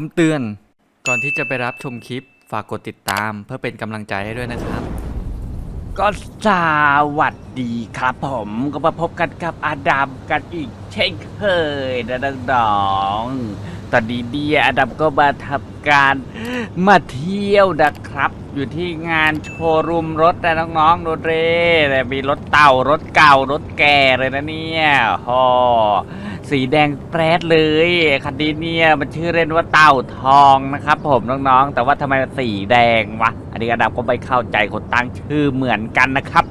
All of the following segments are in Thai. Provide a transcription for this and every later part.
คำเตือน ก่อนที่จะไปรับชมคลิป ฝากกดติดตามเพื่อเป็นกำลังใจให้ด้วยนะครับ ก็สวัสดีครับผมก็มาพบกันกับอาดัมกันอีกเช่นเคยนะน้องๆตอนนี้เนี่ยอาดัมก็มาทำการมาเที่ยวนะครับ อยู่ที่งานโชว์รูมรถนะน้องๆโดเรแต่มีรถเต่ารถเก่ารถแก่เลยนะเนี่ยฮอ สีแดงแปรดเลยคันนี้เนี่ยมันชื่อเล่นว่าเต่าทองนะครับผมน้องๆ แต่ว่าทำไมมันสีแดงวะ อันนี้อาดัมก็ไม่เข้าใจคนตั้งชื่อเหมือนกันนะครับ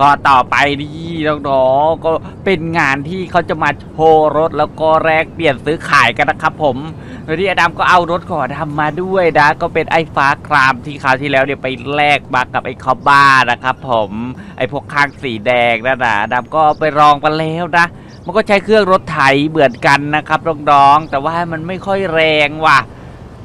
ก็ต่อไปนี่น้องๆก็เป็นงานที่เขาจะมาโชว์รถแล้วก็แลกเปลี่ยนซื้อขายกันนะครับผมโดยที่อดัมก็เอารถของอดัมมาด้วยนะ ก็เป็นไอ้ฟ้าครามที่คราวที่แล้วเนี่ยไปแลกมากับไอ้คอบบ้านะครับผมไอ้พวกข้างสีแดงนั่นนะอดัมก็ไปลองมาแล้วนะ มันก็ใช้เครื่องรถไถเหมือนกันนะครับน้องๆแต่ว่ามันไม่ค่อยแรงว่ะ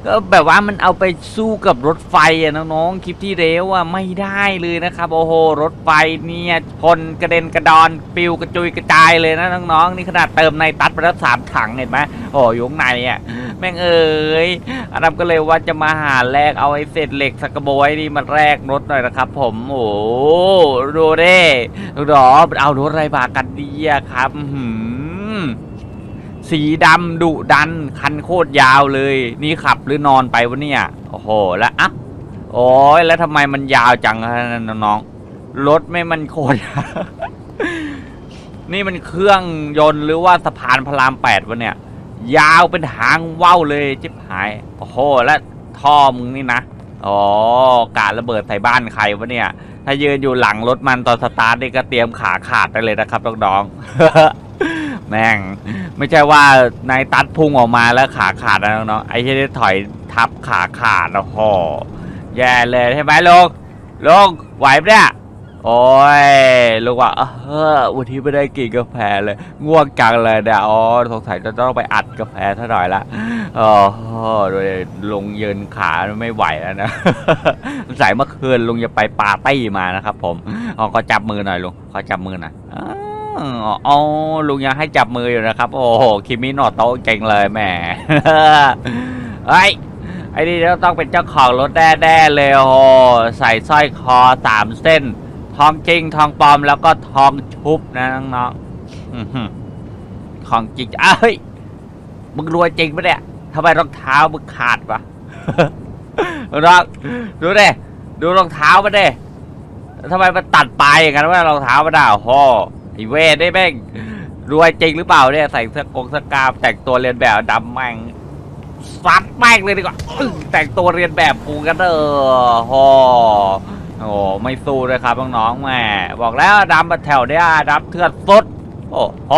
ก็แบบว่ามันเอาไปสู้กับรถไฟอะน้องๆคลิปที่เร็วอะไม่ได้เลยนะครับโอ้โหรถไฟเนี่ยชนกระเด็นกระดอนปิวกระจุยกระจายเลยนะน้องๆนี่ขนาดเติมในตัดไปแล้วสามถังเห็นไหมโอ้ยงในอะแม่งเอ้ยอาดัมก็เลยว่าจะมาหาแลกเอาไอ้เศษเหล็กสกกระโบยนี่มาแลกรถหน่อยนะครับ ผมโอ้โหดูเด้ดอเอารถอะไรมากันดีอะครับหือ สีดำดุดัน คันโคตรยาวเลย นี่ขับหรือนอนไปวะเนี่ย โอ้โห แล้วอะโอ้ยแล้วทำไมมันยาวจังอะน้องๆรถไม่มันโคตรนี่มันเครื่องยนต์หรือว่าสะพานพระรามแปดวะเนี่ย ยาวเป็นหางว่าวเลยจิบหาย โอ้โห แล้วท่อมึงนี่นะอ๋อการะเบิดใส่บ้านใครวะเนี่ย ถ้ายืนอยู่หลังรถมันตอนสตาร์ทนี่ก็เตรียมขาขาดได้เลยนะครับน้องๆ แม่ง ไม่ใช่ว่านายตัดพุ่งออกมาแล้วขาขาดนะน้องๆไอ้ที่ได้ถอยทับขาขาดโอ้โหแย่เลยใช่ไหมลุงลุงไหวปะเนี่ย โอ้ยลุงว่าเออวันที่ไม่ได้กินกาแฟเลยง่วงจังเลยเนี่ยอ๋อสงสัยจะต้องไปอัดกาแฟซะหน่อยละโอ้โหโดยลุงยืนขาไม่ไหวแล้วนะสงสัยเมื่อคืนลุงจะไปปาร์ตี้มานะครับผมอ๋อขอจับมือหน่อยลุงขอจับมือหน่อย อ้าวอ๋อลุงยังให้จับมืออยู่นะครับ โอ้โห คิมิโนโตะเก่งเลยแหมเฮ้ไอ้นี่ต้องเป็นเจ้าของรถแน่ๆเลยโอ้ใส่สร้อยคอสามเส้น ทองจริง ทองปลอมแล้วก็ทองชุบนะน้องๆของจริงเฮ้ยมึงรวยจริงปะเนี่ยทำไมรองเท้ามึงขาดวะน้องดูดิดูรองเท้ามันดิทำไมมันตัดปลายอย่างนั้นว่ารองเท้ามันด่าโอ้ ไอเวทได้แม่งรวยจริงหรือเปล่าเนี่ยใส่เสื้อกงเสื้อกล้ามแต่งตัวเรียนแบบดำแม่งซัดแม่งเลยดีกว่าแต่งตัวเรียนแบบกูกันเด้อโอ้โอ้ไม่สู้เลยครับน้องๆแหม่บอกแล้วดำมาแถวเนี้ยดำเถื่อนสุดโอ้โห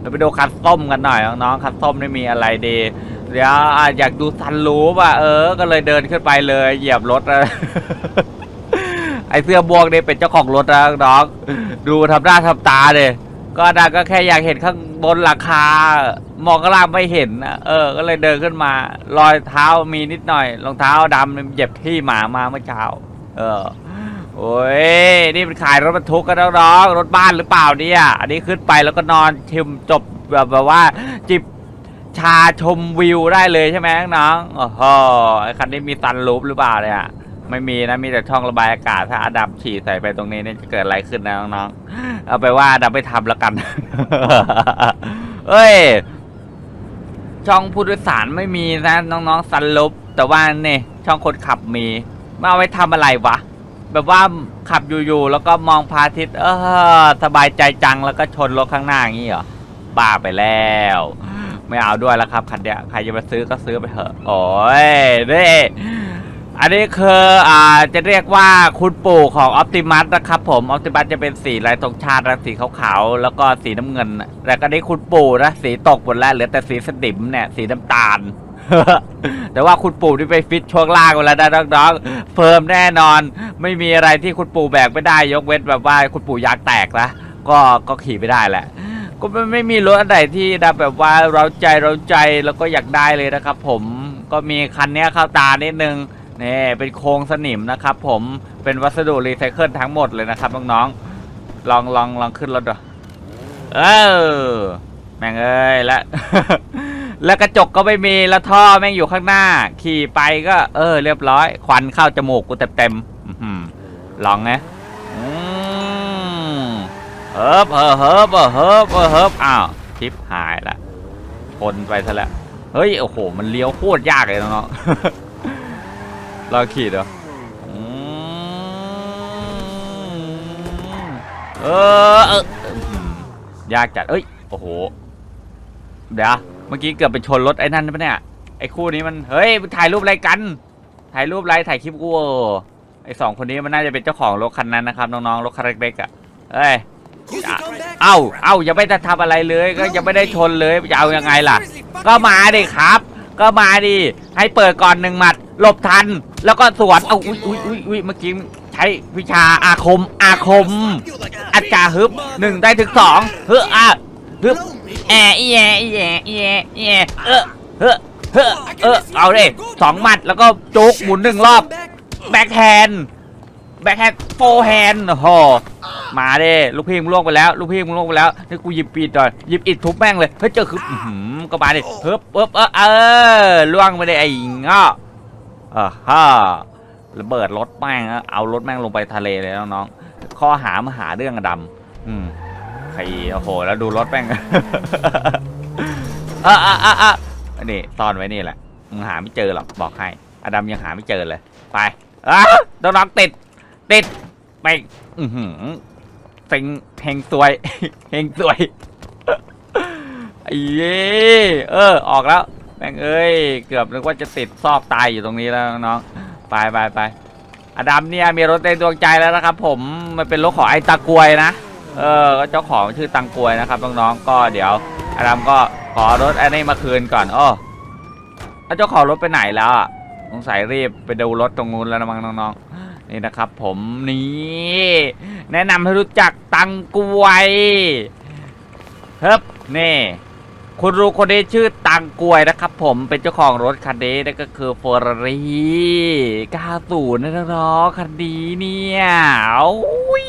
เราไปดูคัสส้มกันหน่อยน้องๆคัสส้มนี่มีอะไรดีเดี๋ยวอยากดูซันรูป่ะเออ ก็เลยเดินขึ้นไปเลย เหยียบรถ ไอเสื้อบวกนี่ยเป็นเจ้าของรถนะน้องดูทำหน้าทำตาเลยก็นาก็แค่อยากเห็นข้างบนหลังคามองข้างล่างไม่เห็นนะเออ ก็เลยเดินขึ้นมา รอยเท้ามีนิดหน่อยรองเท้าดำเหยียบขี้หมามาเมื่อเช้า เออ โอ้ยนี่เป็นขายรถบรรทุกกันน้องรถบ้านหรือเปล่าเนี่ยอันนี้ขึ้นไปแล้วก็นอนชิมจบแบบแบบว่า จิบชาชมวิวได้เลยใช่ไหมน้องโอ้โหไอคันนี้มีซันรูปหรือเปล่าเนี่ย ไม่มีนะมีแต่ช่องระบายอากาศถ้าอดัมฉี่ใส่ไปตรงนี้เนี่ยจะเกิดอะไรขึ้นนะน้องๆเอาไปว่าอดัมไม่ทำแล้วกัน เอ้ย ช่องผู้โดยสารไม่มีนะน้องๆซันรูปแต่ว่าเนี่ยช่องคนขับมีมาเอาไว้ทำอะไรวะแบบว่าขับอยู่ๆแล้วก็มองพระอาทิตย์เออสบายใจจังแล้วก็ชนรถข้างหน้าอย่างนี้เหรอบ้าไปแล้ว ไม่เอาด้วยแล้วครับคันเนี้ยใครจะมาซื้อก็ซื้อไปเถอะโอ้ยนี่ อันนี้คืออ่าจะเรียกว่าคุณปู่ของออ t ติมัสนะครับผมออ t ติมัสจะเป็นสีลายธงชาตินะสีขาวๆแล้วก็สีน้ำเงินน่ะแล้วก็นี่คุณปู่นะสีตกหมดแล้วเหลือแต่สีสนิมเนี่ยสีน้ำตาล แต่ว่าคุณปู่ที่ไปฟิตช่วงล่างเวลาได้น้องๆเฟิร์มแน่นอน ไม่มีอะไรที่คุณปู่แบกไม่ได้ยกเว้นแบบว่าคุณปู่ยางแตกนะก็ก็ขี่ไม่ได้แหละ ก็ไม่ไม่มีรถอันไหนที่นะแบบว่าเราใจเราใจแล้วก็อยากได้เลยนะครับผมก็มีคันเนี้ยเข้าตานิดนึง นี่เป็นโครงสนิมนะครับผมเป็นวัสดุรีไซเคิลทั้งหมดเลยนะครับน้องๆลองลองลองขึ้นรถดูเออแม่งเอ้ยและ แล้วกระจกก็ไม่มีแล้วท่อแม่งอยู่ข้างหน้า ขี่ไปก็ เออ เรียบร้อย ควันเข้าจมูกกูเต็มๆลองไงเฮิบเฮิบเฮิบเฮิบเฮิบอ้าวชิปหายละชนไปซะแล้วเฮ้ย โอ้โห มันเลี้ยวโคตรยากเลยน้องๆ ลองขี่ดูอืมเออเอออื้อหือยากจัด เอ้ย โอ้โห เดี๋ยว เมื่อกี้เกือบไปชนรถไอ้นั่นปะเนี่ย ไอ้คู่นี้มัน เฮ้ยถ่ายรูปอะไรกัน ถ่ายรูปอะไร ถ่ายคลิปกูไอ้สองคนนี้มันน่าจะเป็นเจ้าของรถคันนั้นนะครับน้องๆ รถคันเล็กๆอะ เอ้ย เอ้า เอ้า ยังไม่ได้ทำอะไรเลย ก็ยังไม่ได้ชนเลยจะเอายังไงล่ะ ก็มาดิครับ ก็มาดิ ให้เปิดก่อนหนึ่งหมัด หลบทัน แล้วก็สวนเอาอุ้ยอุ้ยอุ้ยอุ้ยเมื่อกี้ใช้วิชาอาคมอาคม อาจารย์ฮึบหนึ่งได้ถึงสองเฮ้ออะฮึบแอะแอะอีแอะอีแอะอีแอะเออเฮ้อเฮ้อเออเอาดิสองหมัดแล้วก็จุกหมุนหนึ่งรอบ แบ็คแฮนด์แบ็คแฮนด์โฟแฮนด์โอ้โหมาเด้ลูกพี่มึงล่วงไปแล้ว ลูกพี่มึงล่วงไปแล้วนี่กูหยิบปีดก่อนหยิบอิดทุบแม่งเลยเฮ้ยเจอคือก็มาดิเฮ้บเฮ้บเออเออล่วงไปได้ไอ้เงาะ อ่าฮ่าระเบิดรถแม่งเอารถแม่งลงไปทะเลเลยน้องๆข้อหามาหาเรื่องดำอืมใครโอ้โห แล้วดูรถแม่งอะอะอะอะนี่ซ่อนไว้นี่แหละมึงหาไม่เจอหรอกบอกให้อดัมยังหาไม่เจอเลย ไปอะน้องๆติด ติดไปอือหือเซ็งเฮงซวยเฮงซวยไอ้เย่เออ ออกแล้ว ม่งเอ้ย เกือบนึกว่าจะติดซอกตายอยู่ตรงนี้แล้วน้องไปไปไปอดัมเนี่ยมีรถในดวงใจแล้วนะครับผมมันเป็นรถของไอ้ตากวยนะ เออก็เจ้าของชื่อตังกวยนะครับน้องๆก็เดี๋ยวอดัมก็ขอรถอันนี้มาคืนก่อนอ้อแล้วเจ้าของรถไปไหนแล้วอะสงสัยรีบไปดูรถตรงนู้นแล้วนะมั้งน้องๆนี่นะครับ ผมนี่แนะนำให้รู้จักตังกวยเฮ้บนี่ คุณรู้คนนี้ชื่อตังกวยนะครับผมเป็นเจ้าของรถคันนี้นั่นก็คือ f e r r a r i 90นะน้องๆคันนี้เนี่ยโอ้ย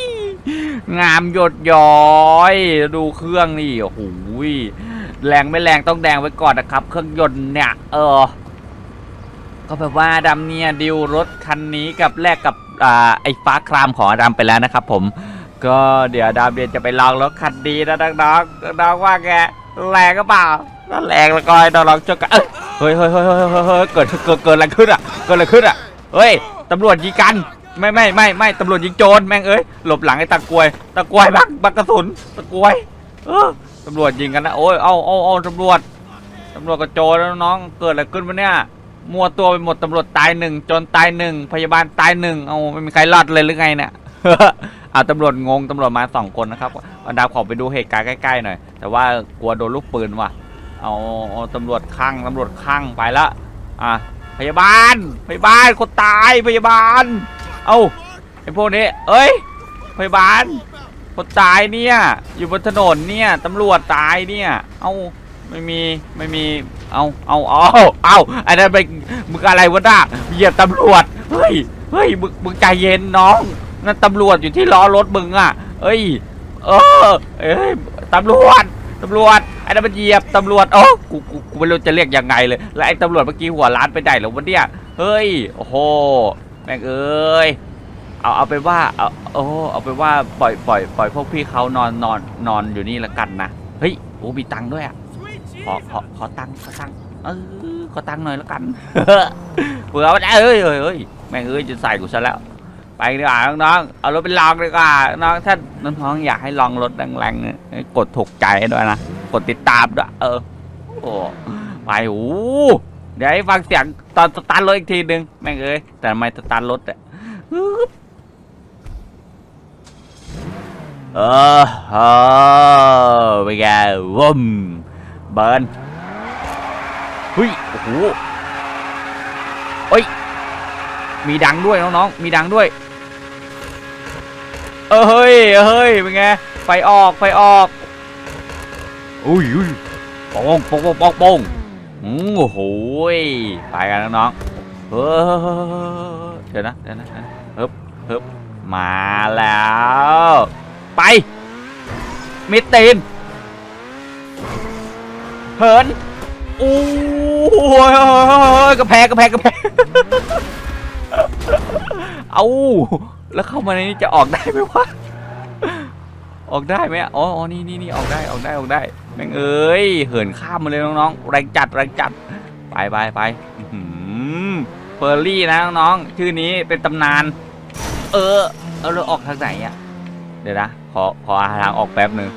งามหยดย้อย ดูเครื่องนี่โอ้โหแรงไม่แรงต้องแดงไว้ก่อนนะครับ เครื่องยนต์เนี่ย เออ ก็แบบว่าดำเนี่ยดิวรถคันนี้กับแลกกับอ่าไอ้ฟ้าครามของดัมไปแล้วนะครับผม ก็เดี๋ยวดามเดียนจะไปลองรถคันดีนะน้องๆน้องว่าแก แรงก็เปล่าถ้าแรงแล้วก็ให้น้องเจากันเอ้ยเฮ้ยเฮ้ยเฮ้ยเฮ้ยเฮ้ยเกิดเกิดเกิดอะไรขึ้นอะเกิดอะไรขึ้นอะเฮ้ยตำรวจยิงกันไม่ไม่ไม่ไม่ตำรวจยิงโจรแม่งเอ้ยหลบหลังไอ้ตะกวยตะกวยบักบักกระสุนตะกวยเออตำรวจยิงกันนะโอ้ยเอาเอาเอาตำรวจตำรวจกับโจรแล้วน้องๆเกิดอะไรขึ้นวะเนี่ยมัวตัวไปหมดตำรวจตายหนึ่งโจนตายหนึ่งพยาบาลตายหนึ่งเอาไม่มีใครรอดเลยหรือไงเนี่ย อ่าตำรวจงงตำรวจมาสองคนนะครับอันดาขอไปดูเหตุการณ์ใกล้ๆหน่อย แต่ว่ากลัวโดนลูกปืนว่ะ เอาเอาตำรวจข้างตำรวจข้างไปละ อะพยาบาลพยาบาลคนตายพยาบาล เอาไอพวกนี้ เอ้ยพยาบาลคนตายเนี่ยอยู่บนถนนเนี่ยตำรวจตายเนี่ย เอาไม่มีไม่มีเอาเอาเอาเอาอันนั้นไปมึงอะไรวะน่ะเหยียบตำรวจเฮ้ยเฮ้ยมึงมึงใจเย็นน้อง นั่นตำรวจอยู่ที่ล้อรถมึงอะ เอ้ย เออ เอ้ยตำรวจตำรวจไอ้นั่นมันเหยียบตำรวจโอ้กูกูกูไม่รู้จะเรียกยังไงเลย แล้วไอ้ตำรวจเมื่อกี้หัวร้านไปไหนแล้ววะเนี่ยเฮ้ยโอ้โหแม่งเอ้ยเอาเอาไปว่าเอาโอ้เอาไปว่าปล่อยปล่อยปล่อยพวกพี่เขานอนนอนนอนอยู่นี่ละกันนะเฮ้ยโอ้มีตังค์ด้วยอะขอขอขอตังค์ขอตังค์เออขอตังค์หน่อยล้วกันเผื่อว่าเอ้ยเอ้ยเอ้ยแม่งเอ้ยจะใส่กูซะแล้ว ไปดีกว่าน้องๆเอารถไปลองดีกว่าน้องถ้าน้องๆอยากให้ลองรถแรงๆเนี่ยกดถูกใจด้วยนะกดติดตามด้วยเออโอ้ไปโอ้เดี๋ยวให้ฟังเสียงตอนสตาร์ทรถอีกทีหนึ่งแม่งเอ้ยแต่ทำไมสตาร์ทรถอะเออเออไปแกวุ้มเบิร์นเฮ้ยโอ้โหเฮ้ยมีดังด้วยน้องๆมีดังด้วย เออเฮ้ยเอ้ยเป็นไงไฟออกไฟออกอุ้ยอุ้ยป้งป้งป้งป้งโป้งโอ้โหไปกันน้องๆเฮ้ยเดี๋ยวนะเดี๋ยวนะเฮ้บเฮ้บมาแล้ว ไปมิดตีนเหินโอ้ยกระแพงกระแพงกระแพงเอา แล้วเข้ามาในนี้จะออกได้ไหมวะ ออกได้ไหมอะอ๋ออ๋อนี่นี่นี่ออกได้ออกได้ออกได้ แม่งเอ้ย เหินข้ามมาเลยน้องๆ แรงจัดแรงจัด ไปไปไปเฟอร์รี่นะน้องๆ ชื่อนี้เป็นตำนาน เออ เอาเราออกทางไหนอะเดี๋ยวนะ ขอขอหาทางออกแป๊บหนึ่ง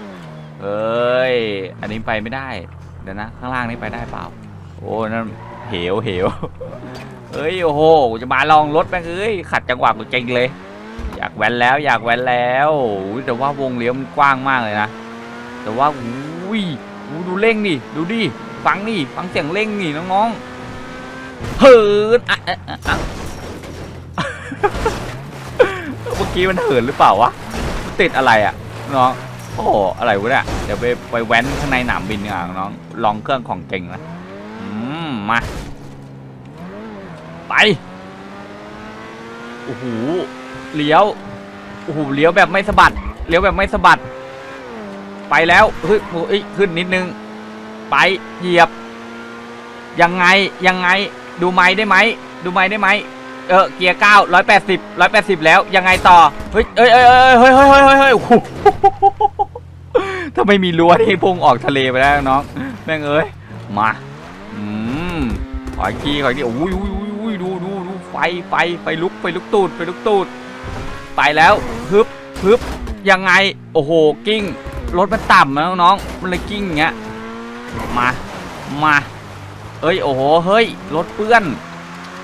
เอ้ย อันนี้ไปไม่ได้ เดี๋ยวนะ ข้างล่างนี่ไปได้เปล่า โอ้นั่นเหวเหวเอ้ยโอ้โหจะมาลองรถแม่งเอ้ยขัดจังหวะกูเจงเลย อยากแว้นแล้วอยากแว้นแล้วแต่ว่าวงเลี้ยวมันกว้างมากเลยนะ แต่ว่าอุ้ยดูเร่งดิดูดิฟังนี่ฟังเสียงเร่งนี่น้องๆเหินอะอะอะอะเมื่อกี้มันเหินหรือเปล่าวะติดอะไรอะน้องโอ้โหอะไรวะเนี่ยเดี๋ยวไปไปแว้นข้างในหนามบินกันน้องลองเครื่องของเก่งนะอืมมาไปโอ้โห เลี้ยวโอ้โหเลี้ยวแบบไม่สะบัดเลี้ยวแบบไม่สะบัด ไปแล้วเฮ้ยโอ้ยขึ้นนิดนึง ไปเหยียบ ยังไงยังไงดูไม้ได้ไหมดูไม้ได้ไหมเออเกียร์เก้าร้อยแปดสิบร้อยแปดสิบแล้วยังไงต่อเฮ้ยเอ้ยเอ้ยเฮ้ยเฮ้ยเฮ้ยเฮ้ยเฮ้ยถ้าไม่มีรั้วนี่พุ่งออกทะเลไปแล้วน้องแม่งเอ้ยมาอืมขออีกทีขออีกทีโอ้ย ไฟไฟไฟลุกไฟลุกตูดไฟลุกตูดไปแล้วฮึบฮึบยังไงโอ้โหกิ้งรถมันต่ำนะน้องมันเลยกิ้งเงี้ยมามาเอ้ยโอ้โหเฮ้ยรถเปื้อน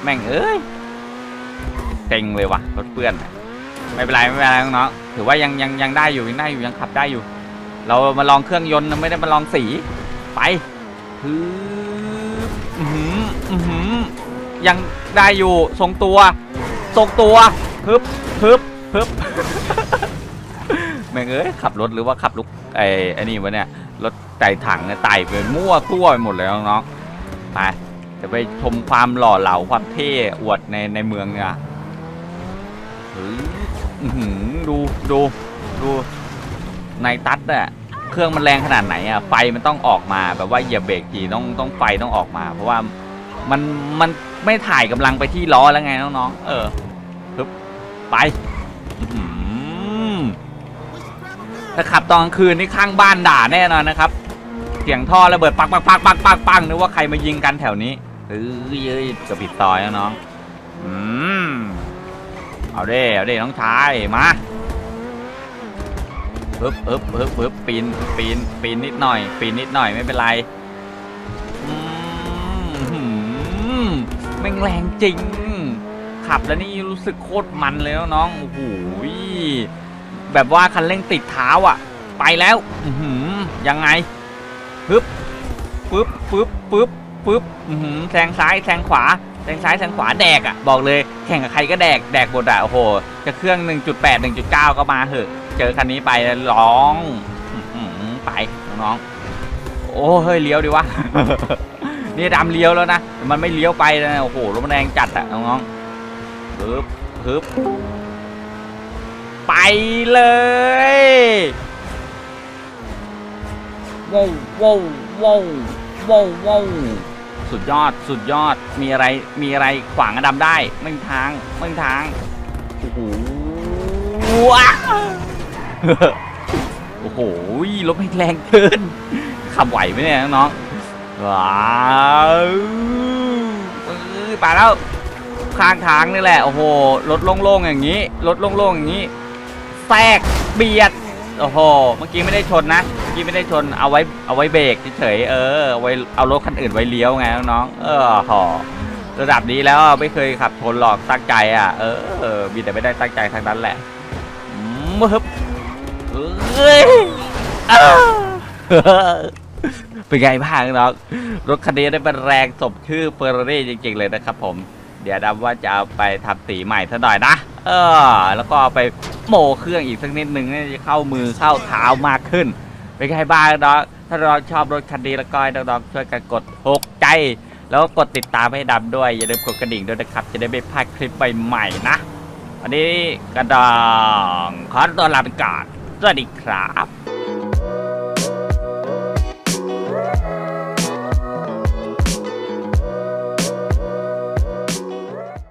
แม่งเอ้ยเต็งเลยว่ะรถเปื้อนไม่เป็นไรไม่เป็นไรน้องถือว่ายังยังยังได้อยู่ยังได้อยู่ยังขับได้อยู่ เรามาลองเครื่องยนต์ไม่ได้มาลองสีไปฮึบอื้อหืออื้อหือ ยังได้อยู่ทรงตัวทรงตัวฮึบฮึบฮึบแม่งเอ้ยขับรถหรือว่าขับลุกไอ้ไอ้นี่วะเนี่ยรถไต่ถังเนี่ยไต่ไปมั่วตัวไปหมดเลยน้องๆไปจะไปชมความหล่อเหลาความเท่อวดในในเมืองเนี่ยเฮ้ยอื้อหือดูดูดูในตัดอะเครื่องมันแรงขนาดไหนอะไฟมันต้องออกมาแบบว่าเหยียบเบรกทีต้องต้องไฟต้องออกมา เพราะว่ามันมัน ไม่ถ่ายกำลังไปที่ล้อแล้วไงน้องๆ เออฮึบไปอื้อหือถ้าขับตอนกลางคืนนี่ข้างบ้านด่าแน่นอนนะครับ เสียงท่อระเบิดปักปักปักปักปักปังนึกว่าใครมายิงกันแถวนี้เฮ้ยเอ้ยเกับผิดซอยแล้วน้อง อืม เอาเด้เอาเด้น้องชาย มาปึ๊บปึ๊บปึ๊บปึ๊บปีนปีนปีนนิดหน่อย ปีนนิดหน่อยไม่เป็นไรอืมหืม แม่งแรงจริง ขับแล้วนี่รู้สึกโคตรมันเลยน้อง โอ้โห แบบว่าคันเร่งติดเท้าอะ ไปแล้วอืยังไงปึ๊บปึ๊บปึ๊บปึ๊บปึ๊บหือแซงซ้ายแซงขวาแซงซ้ายแซงขวาแดกอะ บอกเลยแข่งกับใครก็แดกแดกหมดอะโอ้โห จะเครื่อง 1.8 1.9 ก็มาเหอะ เจอคันนี้ไปแล้วร้องอไปน้อง โอ้เฮ้ยเลี้ยวดิวะ นี่ดำเลี้ยวแล้วนะแต่มันไม่เลี้ยวไปนะ โอ้โหรถมันแรงจัดอะน้องๆปึ๊บปึ๊บไปเลยว้าวว้าวว้าวว้าวว้าวสุดยอดสุดยอดมีอะไรมีอะไรขวางอดำได้ไม่มีทางไม่มีทางโอ้โหว้าวโอ้โหรถไม่แรงเกินขับไหวไหมเนี่ยน้องๆ ว้าวไปแล้วข้างทางนี่แหละ โอ้โห รถโล่งๆอย่างนี้ รถโล่งๆอย่างนี้ แทรกเบียด โอ้โห เมื่อกี้ไม่ได้ชนนะ เมื่อกี้ไม่ได้ชน เอาไว้ เอาไว้เบรกเฉยเออ เอาไว้ เอารถคันอื่นไว้เลี้ยวไงน้องๆเออหอระดับนี้แล้วไม่เคยขับชนหรอกตั้งใจอะ เออเออมีแต่ไม่ได้ตั้งใจทางนั้นแหละมฮึบเอ้ยอ้าว เป็นไงบ้างน้องรถคันนี้ได้เป็นแรงสมชื่อเฟอร์รารี่จริง ๆ เลยนะครับผม เดี๋ยวดำว่าจะเอาไปทำสีใหม่ซะหน่อยนะ เออ แล้วก็เอาไปโมเครื่องอีกสักนิดนึงให้เข้ามือเข้าเท้ามากขึ้น เป็นไงบ้างน้องถ้าเราชอบรถคันนี้แล้วก็ให้น้องๆช่วยกันกดถูกใจ แล้วก็กดติดตามให้ดำด้วย อย่าลืมกดกระดิ่งด้วยนะครับ จะได้ไม่พลาดคลิปใหม่ๆนะวันนี้กระดองขอตัวลาไปก่อนสวัสดีครับ